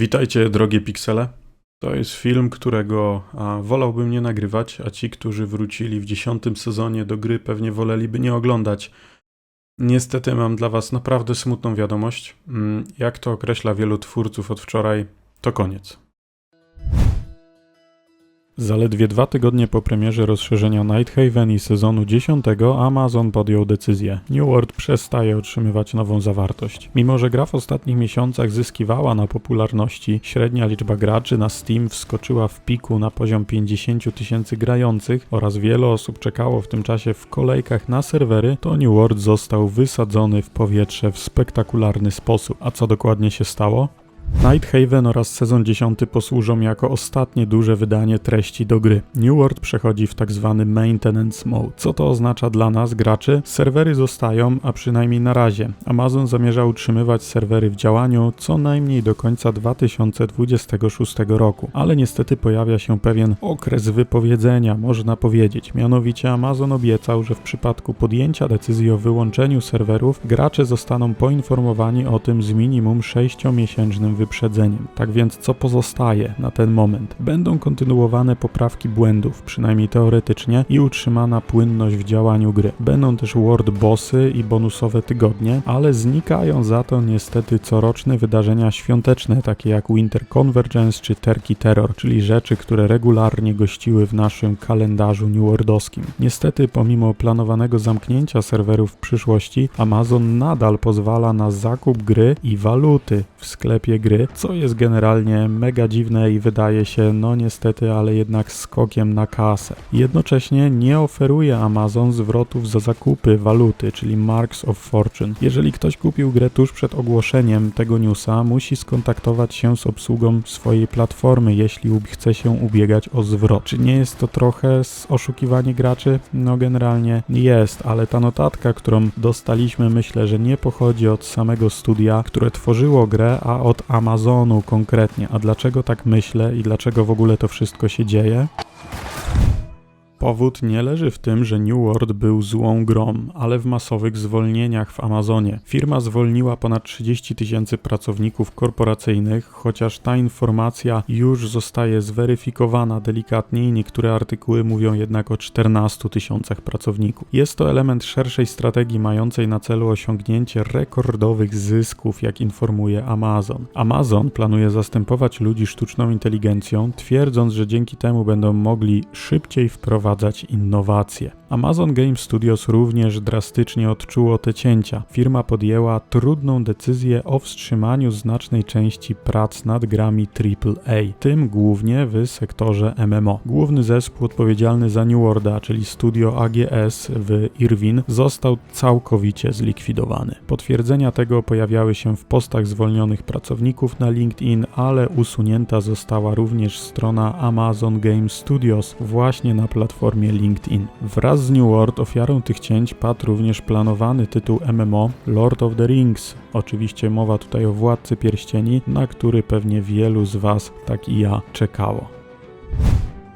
Witajcie, drogie piksele. To jest film, którego wolałbym nie nagrywać, a ci, którzy wrócili w dziesiątym sezonie do gry, pewnie woleliby nie oglądać. Niestety mam dla Was naprawdę smutną wiadomość. Mm, Jak to określa wielu twórców od wczoraj, to koniec. Zaledwie dwa tygodnie po premierze rozszerzenia Night Haven i sezonu 10 Amazon podjął decyzję. New World przestaje otrzymywać nową zawartość. Mimo, że gra w ostatnich miesiącach zyskiwała na popularności, średnia liczba graczy na Steam wskoczyła w piku na poziom 50 tysięcy grających oraz wiele osób czekało w tym czasie w kolejkach na serwery, to New World został wysadzony w powietrze w spektakularny sposób. A co dokładnie się stało? Night Haven oraz sezon 10 posłużą jako ostatnie duże wydanie treści do gry. New World przechodzi w tak zwany maintenance mode. Co to oznacza dla nas, graczy? Serwery zostają, a przynajmniej na razie. Amazon zamierza utrzymywać serwery w działaniu co najmniej do końca 2026 roku, ale niestety pojawia się pewien okres wypowiedzenia, można powiedzieć. Mianowicie Amazon obiecał, że w przypadku podjęcia decyzji o wyłączeniu serwerów, gracze zostaną poinformowani o tym z minimum 6-miesięcznym wyprzedzeniem. Tak więc co pozostaje na ten moment? Będą kontynuowane poprawki błędów, przynajmniej teoretycznie, i utrzymana płynność w działaniu gry. Będą też word bossy i bonusowe tygodnie, ale znikają za to niestety coroczne wydarzenia świąteczne, takie jak Winter Convergence czy Turkey Terror, czyli rzeczy, które regularnie gościły w naszym kalendarzu New Worldowskim. Niestety, pomimo planowanego zamknięcia serwerów w przyszłości, Amazon nadal pozwala na zakup gry i waluty w sklepie gry, co jest generalnie mega dziwne i wydaje się, no niestety, ale jednak skokiem na kasę. Jednocześnie nie oferuje Amazon zwrotów za zakupy waluty, czyli Marks of Fortune. Jeżeli ktoś kupił grę tuż przed ogłoszeniem tego newsa, musi skontaktować się z obsługą swojej platformy, jeśli chce się ubiegać o zwrot. Czy nie jest to trochę oszukiwanie graczy? No generalnie jest, ale ta notatka, którą dostaliśmy, myślę, że nie pochodzi od samego studia, które tworzyło grę, a od Amazonu konkretnie. A dlaczego tak myślę i dlaczego w ogóle to wszystko się dzieje? Powód nie leży w tym, że New World był złą grą, ale w masowych zwolnieniach w Amazonie. Firma zwolniła ponad 30 tysięcy pracowników korporacyjnych, chociaż ta informacja już zostaje zweryfikowana delikatnie i niektóre artykuły mówią jednak o 14 tysiącach pracowników. Jest to element szerszej strategii mającej na celu osiągnięcie rekordowych zysków, jak informuje Amazon. Amazon planuje zastępować ludzi sztuczną inteligencją, twierdząc, że dzięki temu będą mogli szybciej wprowadzać wprowadzać innowacje. Amazon Game Studios również drastycznie odczuło te cięcia. Firma podjęła trudną decyzję o wstrzymaniu znacznej części prac nad grami AAA, tym głównie w sektorze MMO. Główny zespół odpowiedzialny za New Worlda, czyli studio AGS w Irvine, został całkowicie zlikwidowany. Potwierdzenia tego pojawiały się w postach zwolnionych pracowników na LinkedIn, ale usunięta została również strona Amazon Game Studios właśnie na platformie LinkedIn. Wraz z New World ofiarą tych cięć padł również planowany tytuł MMO Lord of the Rings. Oczywiście mowa tutaj o Władcy Pierścieni, na który pewnie wielu z Was, tak i ja, czekało.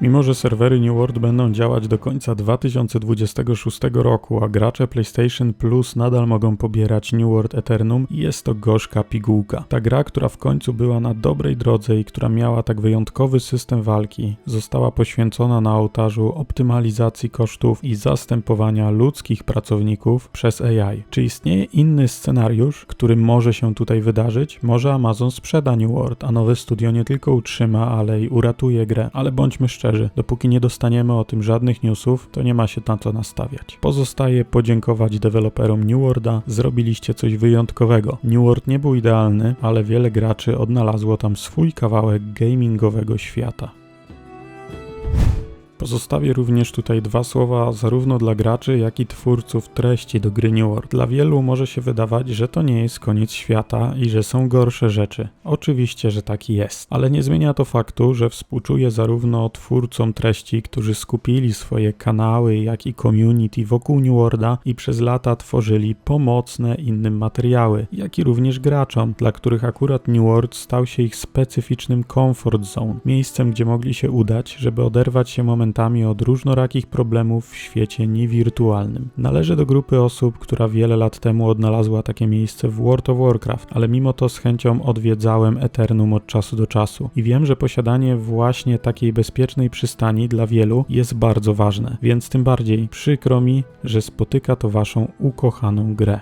Mimo, że serwery New World będą działać do końca 2026 roku, a gracze PlayStation Plus nadal mogą pobierać New World Eternum, jest to gorzka pigułka. Ta gra, która w końcu była na dobrej drodze i która miała tak wyjątkowy system walki, została poświęcona na ołtarzu optymalizacji kosztów i zastępowania ludzkich pracowników przez AI. Czy istnieje inny scenariusz, który może się tutaj wydarzyć? Może Amazon sprzeda New World, a nowe studio nie tylko utrzyma, ale i uratuje grę. Ale bądźmy szczerzy, dopóki nie dostaniemy o tym żadnych newsów, to nie ma się na co nastawiać. Pozostaje podziękować deweloperom New Worlda, zrobiliście coś wyjątkowego. New World nie był idealny, ale wiele graczy odnalazło tam swój kawałek gamingowego świata. Pozostawię również tutaj dwa słowa zarówno dla graczy, jak i twórców treści do gry New World. Dla wielu może się wydawać, że to nie jest koniec świata i że są gorsze rzeczy. Oczywiście, że tak jest, ale nie zmienia to faktu, że współczuję zarówno twórcom treści, którzy skupili swoje kanały, jak i community wokół New Worlda i przez lata tworzyli pomocne innym materiały, jak i również graczom, dla których akurat New World stał się ich specyficznym comfort zone, miejscem, gdzie mogli się udać, żeby oderwać się momentami klientami od różnorakich problemów w świecie niewirtualnym. Należę do grupy osób, która wiele lat temu odnalazła takie miejsce w World of Warcraft, ale mimo to z chęcią odwiedzałem Eternum od czasu do czasu i wiem, że posiadanie właśnie takiej bezpiecznej przystani dla wielu jest bardzo ważne, więc tym bardziej przykro mi, że spotyka to waszą ukochaną grę.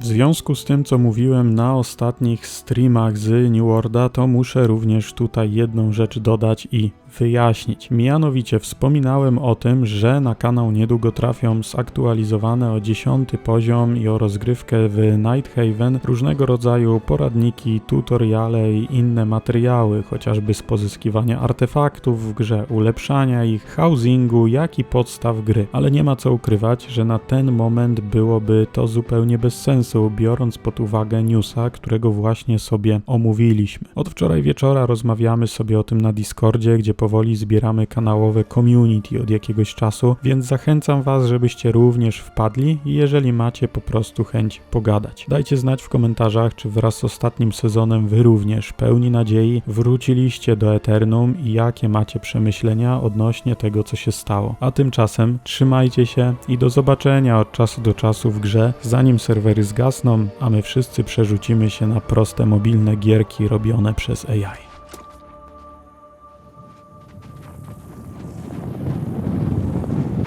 W związku z tym, co mówiłem na ostatnich streamach z New Worlda, to muszę również tutaj jedną rzecz dodać i wyjaśnić. Mianowicie wspominałem o tym, że na kanał niedługo trafią zaktualizowane o 10 poziom i o rozgrywkę w Night Haven różnego rodzaju poradniki, tutoriale i inne materiały, chociażby z pozyskiwania artefaktów w grze, ulepszania ich, housingu, jak i podstaw gry. Ale nie ma co ukrywać, że na ten moment byłoby to zupełnie bez sensu, biorąc pod uwagę newsa, którego właśnie sobie omówiliśmy. Od wczoraj wieczora rozmawiamy sobie o tym na Discordzie, gdzie powoli zbieramy kanałowe community od jakiegoś czasu, więc zachęcam Was, żebyście również wpadli i jeżeli macie po prostu chęć pogadać. Dajcie znać w komentarzach, czy wraz z ostatnim sezonem Wy również pełni nadziei wróciliście do Eternum i jakie macie przemyślenia odnośnie tego, co się stało. A tymczasem trzymajcie się i do zobaczenia od czasu do czasu w grze, zanim serwery zgasną, a my wszyscy przerzucimy się na proste mobilne gierki robione przez AI.